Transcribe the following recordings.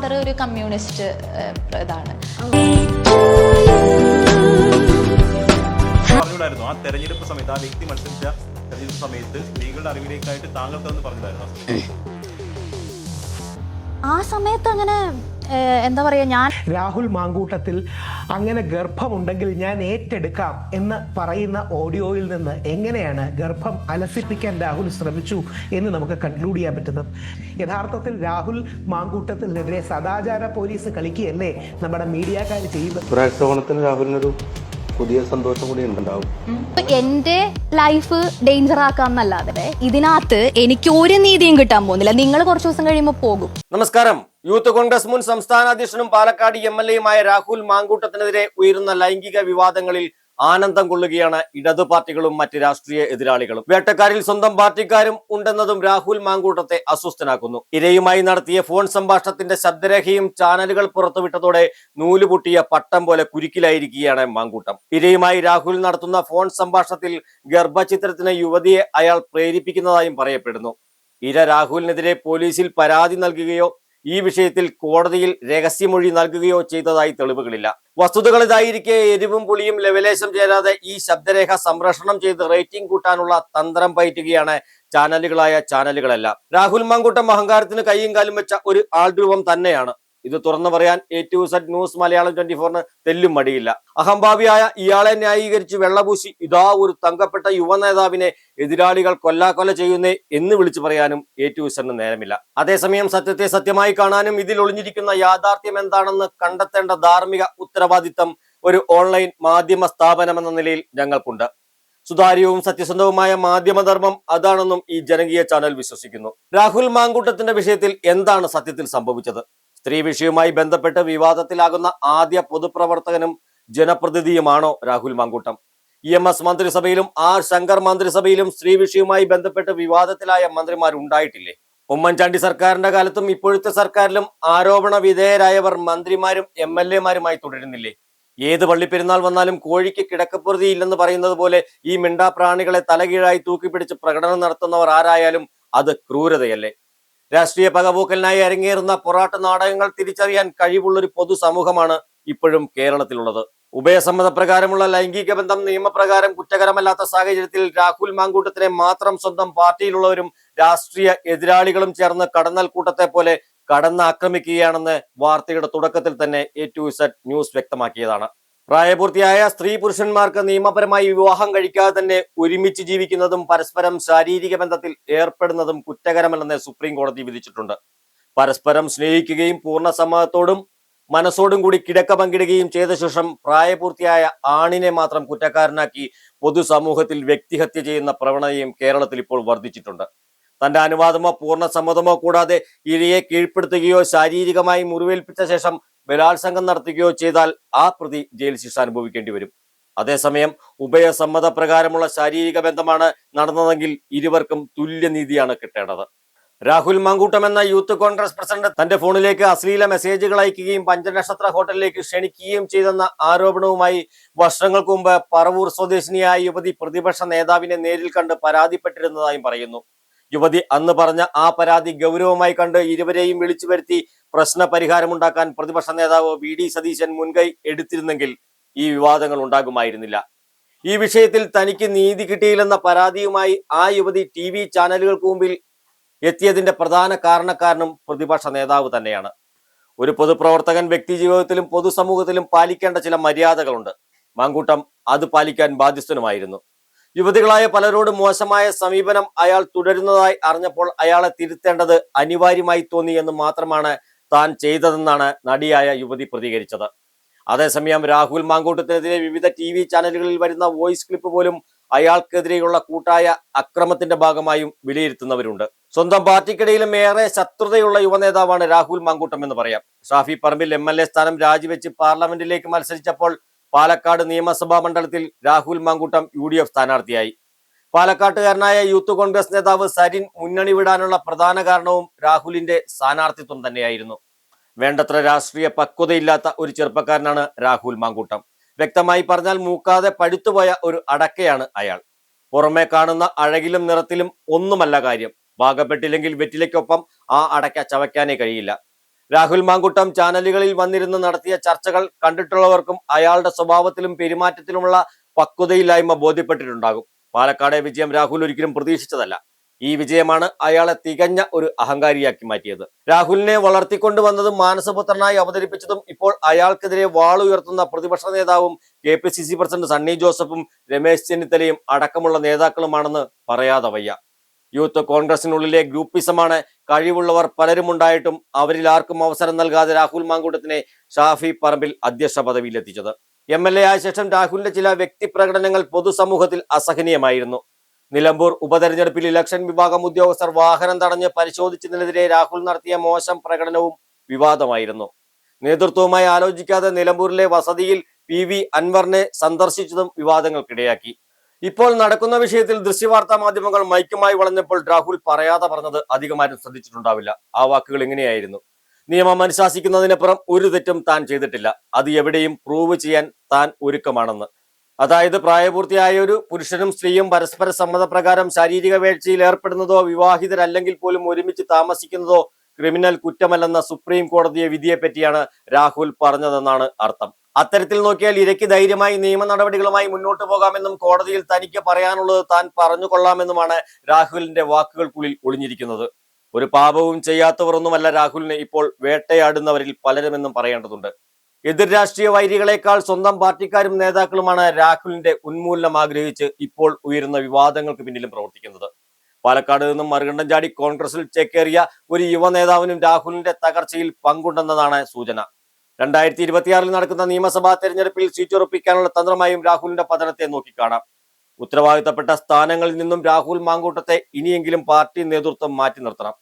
Father ഒരു communist ഇതാണ് പറഞ്ഞിട്ടുണ്ടായിരുന്നു ആ തെരഞ്ഞെടുപ്പ് സമയത്ത് ആ വ്യക്തി മത്സരിച്ച തെരഞ്ഞെടുപ്പ് സമയത്ത് സ്ത്രീകളുടെ അറിവിലേക്കായിട്ട് താങ്കൾക്ക് അതൊന്ന് പറഞ്ഞിട്ടുണ്ടായിരുന്നു ആ സമയത്ത്? അങ്ങനെ എന്താ പറയുക ഞാൻ രാഹുൽ മാങ്കൂട്ടത്തിൽ അങ്ങനെ ഗർഭമുണ്ടെങ്കിൽ ഞാൻ ഏറ്റെടുക്കാം എന്ന് പറയുന്ന ഓഡിയോയിൽ നിന്ന് എങ്ങനെയാണ് ഗർഭം അലസിപ്പിക്കാൻ രാഹുൽ ശ്രമിച്ചു എന്ന് നമുക്ക് കൺക്ലൂഡ് ചെയ്യാൻ പറ്റുന്നത്? യഥാർത്ഥത്തിൽ രാഹുൽ മാങ്കൂട്ടത്തിനെതിരെ സദാചാര പോലീസ് കളിക്കുകയല്ലേ നമ്മുടെ മീഡിയക്കാർ ചെയ്യുന്നത്? രാഹുലിനൊരു പുതിയ സന്തോഷം കൂടി ഉണ്ടാവും. എന്റെ ലൈഫ് ഡേഞ്ചർ ആക്കാന്നല്ലാതെ ഇതിനകത്ത് എനിക്ക് ഒരു നീതിയും കിട്ടാൻ പോകുന്നില്ല. നിങ്ങൾ കുറച്ച് ദിവസം കഴിയുമ്പോൾ പോകും. നമസ്കാരം. യൂത്ത് കോൺഗ്രസ് മുൻ സംസ്ഥാന അധ്യക്ഷനും പാലക്കാട് എം എൽ എയുമായ രാഹുൽ മാങ്കൂട്ടത്തിനെതിരെ ഉയരുന്ന ലൈംഗിക വിവാദങ്ങളിൽ ആനന്ദം കൊള്ളുകയാണ് ഇടതു പാർട്ടികളും മറ്റ് രാഷ്ട്രീയ എതിരാളികളും. വേട്ടക്കാരിൽ സ്വന്തം പാർട്ടിക്കാരും ഉണ്ടെന്നതും രാഹുൽ മാങ്കൂട്ടത്തെ അസ്വസ്ഥനാക്കുന്നു. ഇരയുമായി നടത്തിയ ഫോൺ സംഭാഷണത്തിന്റെ ശബ്ദരേഖയും ചാനലുകൾ പുറത്തുവിട്ടതോടെ നൂലുപൊട്ടിയ പട്ടം പോലെ കുരുക്കിലായിരിക്കുകയാണ് മാങ്കൂട്ടം. ഇരയുമായി രാഹുൽ നടത്തുന്ന ഫോൺ സംഭാഷണത്തിൽ ഗർഭചിത്രത്തിന് യുവതിയെ അയാൾ പ്രേരിപ്പിക്കുന്നതായും പറയപ്പെടുന്നു. ഇര രാഹുലിനെതിരെ പോലീസിൽ പരാതി നൽകുകയോ ഈ വിഷയത്തിൽ കോടതിയിൽ രഹസ്യമൊഴി നൽകുകയോ ചെയ്തതായി തെളിവുകളില്ല. വസ്തുതകൾ ഇതായിരിക്കെ എരിവും പുളിയും ലെവലേശം ചേരാതെ ഈ ശബ്ദരേഖ സംരക്ഷണം ചെയ്ത് റേറ്റിംഗ് കൂട്ടാനുള്ള തന്ത്രം പയറ്റുകയാണ് ചാനലുകളായ ചാനലുകളെല്ലാം. രാഹുൽ മാങ്കൂട്ടം അഹങ്കാരത്തിന് കൈയും കാലും വെച്ച ഒരു ആൾരൂപം തന്നെയാണ്. ഇത് തുറന്നു പറയാൻ A to Z news Malayalam twenty ഫോറിന് തെല്ലും മടിയില്ല. അഹംഭാവിയായ ഇയാളെ ന്യായീകരിച്ച് വെള്ളപൂശി ഇതാ ഒരു തങ്കപ്പെട്ട യുവ നേതാവിനെ എതിരാളികൾ കൊല്ലാക്കൊല ചെയ്യുന്നേ എന്ന് വിളിച്ചു പറയാനും എ ടു സെഡിന് നേരമില്ല. അതേസമയം സത്യത്തെ സത്യമായി കാണാനും ഇതിൽ ഒളിഞ്ഞിരിക്കുന്ന യാഥാർത്ഥ്യം എന്താണെന്ന് കണ്ടെത്തേണ്ട ധാർമ്മിക ഉത്തരവാദിത്തം ഒരു ഓൺലൈൻ മാധ്യമ സ്ഥാപനം എന്ന നിലയിൽ ഞങ്ങൾക്കുണ്ട്. സുതാര്യവും സത്യസന്ധവുമായ മാധ്യമധർമ്മം അതാണെന്നും ഈ ജനകീയ ചാനൽ വിശ്വസിക്കുന്നു. രാഹുൽ മാങ്കൂട്ടത്തിന്റെ വിഷയത്തിൽ എന്താണ് സത്യത്തിൽ സംഭവിച്ചത്? സ്ത്രീ വിഷയവുമായി ബന്ധപ്പെട്ട് വിവാദത്തിലാകുന്ന ആദ്യ പൊതുപ്രവർത്തകനും ജനപ്രതിനിധിയുമാണോ Rahul Mankoottam. E M S മന്ത്രിസഭയിലും R Sankar മന്ത്രിസഭയിലും സ്ത്രീ വിഷയവുമായി ബന്ധപ്പെട്ട് വിവാദത്തിലായ മന്ത്രിമാരുണ്ടായിട്ടില്ലേ? ഉമ്മൻചാണ്ടി സർക്കാരിന്റെ കാലത്തും ഇപ്പോഴത്തെ സർക്കാരിലും ആരോപണ വിധേയരായവർ മന്ത്രിമാരും എം എൽ എമാരുമായി തുടരുന്നില്ലേ? ഏത് പള്ളിപ്പെരുന്നാൾ വന്നാലും കോഴിക്ക് കിടക്കപ്പുറതി ഇല്ലെന്ന് പറയുന്നത് പോലെ ഈ മിണ്ടാപ്രാണികളെ തലകീഴായി തൂക്കിപ്പിടിച്ച് പ്രകടനം നടത്തുന്നവർ ആരായാലും അത് ക്രൂരതയല്ലേ? രാഷ്ട്രീയ പകപോക്കലിനായി അരങ്ങേറുന്ന പൊറാട്ട് നാടകങ്ങൾ തിരിച്ചറിയാൻ കഴിവുള്ളൊരു പൊതുസമൂഹമാണ് ഇപ്പോഴും കേരളത്തിലുള്ളത്. ഉഭയസമ്മതപ്രകാരമുള്ള ലൈംഗിക ബന്ധം നിയമപ്രകാരം കുറ്റകരമല്ലാത്ത സാഹചര്യത്തിൽ രാഹുൽ മാങ്കൂട്ടത്തിനെ മാത്രം സ്വന്തം പാർട്ടിയിലുള്ളവരും രാഷ്ട്രീയ എതിരാളികളും ചേർന്ന് കടന്നൽ കൂട്ടത്തെ പോലെ കടന്നാക്രമിക്കുകയാണെന്ന് വാർത്തയുടെ തുടക്കത്തിൽ തന്നെ എ ടു സെറ്റ് ന്യൂസ് വ്യക്തമാക്കിയതാണ്. പ്രായപൂർത്തിയായ സ്ത്രീ പുരുഷന്മാർക്ക് നിയമപരമായി വിവാഹം കഴിക്കാതെ തന്നെ ഒരുമിച്ച് ജീവിക്കുന്നതും പരസ്പരം ശാരീരിക ബന്ധത്തിൽ ഏർപ്പെടുന്നതും കുറ്റകരമല്ലെന്ന് സുപ്രീം കോടതി വിധിച്ചിട്ടുണ്ട്. പരസ്പരം സ്നേഹിക്കുകയും പൂർണ സമ്മതത്തോടും മനസ്സോടും കൂടി കിടക്ക പങ്കിടുകയും ചെയ്ത ശേഷം പ്രായപൂർത്തിയായ ആണിനെ മാത്രം കുറ്റക്കാരനാക്കി പൊതുസമൂഹത്തിൽ വ്യക്തിഹത്യ ചെയ്യുന്ന പ്രവണതയും കേരളത്തിൽ ഇപ്പോൾ വർദ്ധിച്ചിട്ടുണ്ട്. തന്റെ അനുവാദമോ പൂർണ സമ്മതമോ കൂടാതെ ഇരയെ കീഴ്പ്പെടുത്തുകയോ ശാരീരികമായി മുറിവേൽപ്പിച്ച ശേഷം ബലാത്സംഗം നടത്തുകയോ ചെയ്താൽ ആ പ്രതി ജയിൽ ശിക്ഷ അനുഭവിക്കേണ്ടി വരും. അതേസമയം ഉഭയസമ്മത പ്രകാരമുള്ള ശാരീരിക ബന്ധമാണ് നടന്നതെങ്കിൽ ഇരുവർക്കും തുല്യനീതിയാണ് കിട്ടേണ്ടത്. രാഹുൽ മാങ്കൂട്ടം എന്ന യൂത്ത് കോൺഗ്രസ് പ്രസിഡന്റ് തന്റെ ഫോണിലേക്ക് അശ്ലീല മെസ്സേജുകൾ അയക്കുകയും പഞ്ചനക്ഷത്ര ഹോട്ടലിലേക്ക് ക്ഷണിക്കുകയും ചെയ്തെന്ന ആരോപണവുമായി വർഷങ്ങൾക്ക് മുമ്പ് പറവൂർ സ്വദേശിനിയായ യുവതി പ്രതിപക്ഷ നേതാവിനെ നേരിൽ കണ്ട് പരാതിപ്പെട്ടിരുന്നതായും പറയുന്നു. യുവതി അന്ന് പറഞ്ഞ ആ പരാതി ഗൗരവമായി കണ്ട് ഇരുവരെയും വിളിച്ചു വരുത്തി പ്രശ്ന പരിഹാരമുണ്ടാക്കാൻ പ്രതിപക്ഷ നേതാവ് വി ഡി സതീശൻ മുൻകൈ എടുത്തിരുന്നെങ്കിൽ ഈ വിവാദങ്ങൾ ഉണ്ടാകുമായിരുന്നില്ല. ഈ വിഷയത്തിൽ തനിക്ക് നീതി കിട്ടിയില്ലെന്ന പരാതിയുമായി ആ യുവതി ടി വി ചാനലുകൾക്ക് മുമ്പിൽ എത്തിയതിന്റെ പ്രധാന കാരണക്കാരനും പ്രതിപക്ഷ നേതാവ് തന്നെയാണ്. ഒരു പൊതുപ്രവർത്തകൻ വ്യക്തി ജീവിതത്തിലും പൊതുസമൂഹത്തിലും പാലിക്കേണ്ട ചില മര്യാദകളുണ്ട്. മാങ്കൂട്ടം അത് പാലിക്കാൻ ബാധ്യസ്ഥനുമായിരുന്നു. യുവതികളായ പലരോടും മോശമായ സമീപനം അയാൾ തുടരുന്നതായി അറിഞ്ഞപ്പോൾ അയാളെ തിരുത്തേണ്ടത് അനിവാര്യമായി തോന്നി എന്ന് മാത്രമാണ് താൻ ചെയ്തതെന്നാണ് നടിയായ യുവതി പ്രതികരിച്ചത്. അതേസമയം രാഹുൽ മാങ്കൂട്ടത്തിനെതിരെ വിവിധ ടി വി ചാനലുകളിൽ വരുന്ന വോയിസ് ക്ലിപ്പ് പോലും അയാൾക്കെതിരെയുള്ള കൂട്ടായ അക്രമത്തിന്റെ ഭാഗമായും വിലയിരുത്തുന്നവരുണ്ട്. സ്വന്തം പാർട്ടിക്കിടയിലും ഏറെ ശത്രുതയുള്ള യുവനേതാവാണ് രാഹുൽ മാങ്കൂട്ടം എന്ന് പറയാം. Shafi Parambil M L A സ്ഥാനം രാജിവെച്ച് പാർലമെന്റിലേക്ക് മത്സരിച്ചപ്പോൾ പാലക്കാട് നിയമസഭാ മണ്ഡലത്തിൽ Rahul Mankoottam U D F സ്ഥാനാർത്ഥിയായി. പാലക്കാട്ടുകാരനായ യൂത്ത് കോൺഗ്രസ് നേതാവ് സരിൻ മുന്നണി വിടാനുള്ള പ്രധാന കാരണവും രാഹുലിന്റെ സ്ഥാനാർത്ഥിത്വം തന്നെയായിരുന്നു. വേണ്ടത്ര രാഷ്ട്രീയ പക്വതയില്ലാത്ത ഒരു ചെറുപ്പക്കാരനാണ് രാഹുൽ മാങ്കൂട്ടം. വ്യക്തമായി പറഞ്ഞാൽ മൂക്കാതെ പഴുത്തുപോയ ഒരു അടക്കയാണ് അയാൾ. പുറമെ കാണുന്ന അഴകിലും നിറത്തിലും ഒന്നുമല്ല കാര്യം. ഭാഗപ്പെട്ടില്ലെങ്കിൽ വെറ്റിലയ്ക്കൊപ്പം ആ അടയ്ക്ക ചവയ്ക്കാനേ കഴിയില്ല. രാഹുൽ മാങ്കുട്ടം ചാനലുകളിൽ വന്നിരുന്ന് നടത്തിയ ചർച്ചകൾ കണ്ടിട്ടുള്ളവർക്കും അയാളുടെ സ്വഭാവത്തിലും പെരുമാറ്റത്തിലുമുള്ള പക്വതയില്ലായ്മ ബോധ്യപ്പെട്ടിട്ടുണ്ടാകും. പാലക്കാടെ വിജയം രാഹുൽ ഒരിക്കലും പ്രതീക്ഷിച്ചതല്ല. ഈ വിജയമാണ് അയാളെ തികഞ്ഞ ഒരു അഹങ്കാരിയാക്കി മാറ്റിയത്. രാഹുലിനെ വളർത്തിക്കൊണ്ടുവന്നതും മാനസപുത്രനായി അവതരിപ്പിച്ചതും ഇപ്പോൾ അയാൾക്കെതിരെ വാളുയർത്തുന്ന പ്രതിപക്ഷ നേതാവും K P C C president Sunny ജോസഫും രമേശ് ചെന്നിത്തലയും അടക്കമുള്ള നേതാക്കളുമാണെന്ന് പറയാതെ വയ്യ. യൂത്ത് കോൺഗ്രസിനുള്ളിലെ ഗ്രൂപ്പിസമാണ്. കഴിവുള്ളവർ പലരും ഉണ്ടായിട്ടും അവരിൽ ആർക്കും അവസരം നൽകാതെ രാഹുൽ മാങ്കൂട്ടത്തിനെ ഷാഫി പറമ്പിൽ അധ്യക്ഷ പദവിയിലെത്തിച്ചത്. എം എൽ എ ആയ ശേഷം രാഹുലിന്റെ ചില വ്യക്തി പ്രകടനങ്ങൾ പൊതുസമൂഹത്തിൽ അസഹനീയമായിരുന്നു. നിലമ്പൂർ ഉപതെരഞ്ഞെടുപ്പിൽ ഇലക്ഷൻ വിഭാഗം ഉദ്യോഗസ്ഥർ വാഹനം തടഞ്ഞ് പരിശോധിച്ചതിനെതിരെ രാഹുൽ നടത്തിയ മോശം പ്രകടനവും വിവാദമായിരുന്നു. നേതൃത്വവുമായി ആലോചിക്കാതെ നിലമ്പൂരിലെ വസതിയിൽ പി വി അൻവറിനെ സന്ദർശിച്ചതും വിവാദങ്ങൾക്കിടയാക്കി. ഇപ്പോൾ നടക്കുന്ന വിഷയത്തിൽ ദൃശ്യവാർത്താ മാധ്യമങ്ങൾ മൈക്കുമായി വളഞ്ഞപ്പോൾ രാഹുൽ പറയാതെ പറഞ്ഞത് അധികമാരും ശ്രദ്ധിച്ചിട്ടുണ്ടാവില്ല. ആ വാക്കുകൾ എങ്ങനെയായിരുന്നു നിയമം അനുശാസിക്കുന്നതിനപ്പുറം ഒരു തെറ്റും താൻ ചെയ്തിട്ടില്ല. അത് എവിടെയും പ്രൂവ് ചെയ്യാൻ താൻ ഒരുക്കമാണെന്ന്. അതായത് പ്രായപൂർത്തിയായ ഒരു പുരുഷനും സ്ത്രീയും പരസ്പര സമ്മതപ്രകാരം ശാരീരിക വേഴ്ചയിൽ ഏർപ്പെടുന്നതോ വിവാഹിതരല്ലെങ്കിൽ പോലും ഒരുമിച്ച് താമസിക്കുന്നതോ ക്രിമിനൽ കുറ്റമല്ലെന്ന സുപ്രീം കോടതിയെ വിധിയെപ്പറ്റിയാണ് രാഹുൽ പറഞ്ഞതെന്നാണ് അർത്ഥം. അത്തരത്തിൽ നോക്കിയാൽ ഇരയ്ക്ക് ധൈര്യമായി നിയമ നടപടികളുമായി മുന്നോട്ട് പോകാമെന്നും കോടതിയിൽ തനിക്ക് പറയാനുള്ളത് താൻ പറഞ്ഞു കൊള്ളാമെന്നുമാണ് രാഹുലിന്റെ വാക്കുകൾക്കുള്ളിൽ ഒളിഞ്ഞിരിക്കുന്നത്. ഒരു പാപവും ചെയ്യാത്തവർ ഒന്നുമല്ല രാഹുലിനെ ഇപ്പോൾ വേട്ടയാടുന്നവരിൽ പലരുമെന്നും പറയേണ്ടതുണ്ട്. എതിർ രാഷ്ട്രീയ വൈരികളെക്കാൾ സ്വന്തം പാർട്ടിക്കാരും നേതാക്കളുമാണ് രാഹുലിന്റെ ഉന്മൂലനം ആഗ്രഹിച്ച് ഇപ്പോൾ ഉയരുന്ന വിവാദങ്ങൾക്ക് പിന്നിലും പ്രവർത്തിക്കുന്നത്. പാലക്കാട് നിന്നും മറുകണ്ഠം ചാടി കോൺഗ്രസിൽ ചേക്കേറിയ ഒരു യുവ നേതാവിനും രാഹുലിന്റെ തകർച്ചയിൽ പങ്കുണ്ടെന്നതാണ് സൂചന. രണ്ടായിരത്തി ഇരുപത്തിയാറിൽ നടക്കുന്ന നിയമസഭാ തെരഞ്ഞെടുപ്പിൽ സീറ്റ് ഉറപ്പിക്കാനുള്ള തന്ത്രമായും രാഹുലിന്റെ പതനത്തെ നോക്കിക്കാണാം ഉത്തരവാദിത്തപ്പെട്ട സ്ഥാനങ്ങളിൽ നിന്നും രാഹുൽ മാങ്കൂട്ടത്തെ ഇനിയെങ്കിലും പാർട്ടി നേതൃത്വം മാറ്റി നിർത്തണം.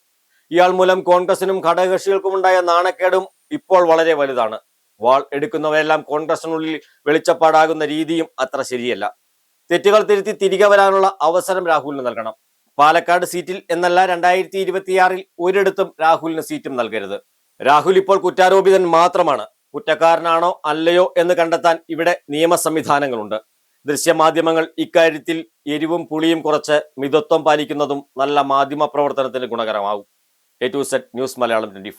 ഇയാൾ മൂലം കോൺഗ്രസിനും ഘടകകക്ഷികൾക്കുമുണ്ടായ നാണക്കേടും ഇപ്പോൾ വളരെ വലുതാണ്. വാൾ എടുക്കുന്നവയെല്ലാം കോൺഗ്രസിനുള്ളിൽ വെളിച്ചപ്പാടാകുന്ന രീതിയും അത്ര ശരിയല്ല. തെറ്റുകൾ തിരുത്തി തിരികെ വരാനുള്ള അവസരം രാഹുലിന് നൽകണം. പാലക്കാട് സീറ്റിൽ എന്നല്ല രണ്ടായിരത്തി ഇരുപത്തിയാറിൽ ഒരിടത്തും രാഹുലിന് സീറ്റും നൽകരുത്. രാഹുൽ ഇപ്പോൾ കുറ്റാരോപിതൻ മാത്രമാണ്. കുറ്റക്കാരനാണോ അല്ലയോ എന്ന് കണ്ടെത്താൻ ഇവിടെ നിയമ സംവിധാനങ്ങളുണ്ട്. ദൃശ്യമാധ്യമങ്ങൾ ഇക്കാര്യത്തിൽ എരിവും പുളിയും കുറച്ച് മിതത്വം പാലിക്കുന്നതും നല്ല മാധ്യമ പ്രവർത്തനത്തിന് ഗുണകരമാവും A to Z news Malayalam twenty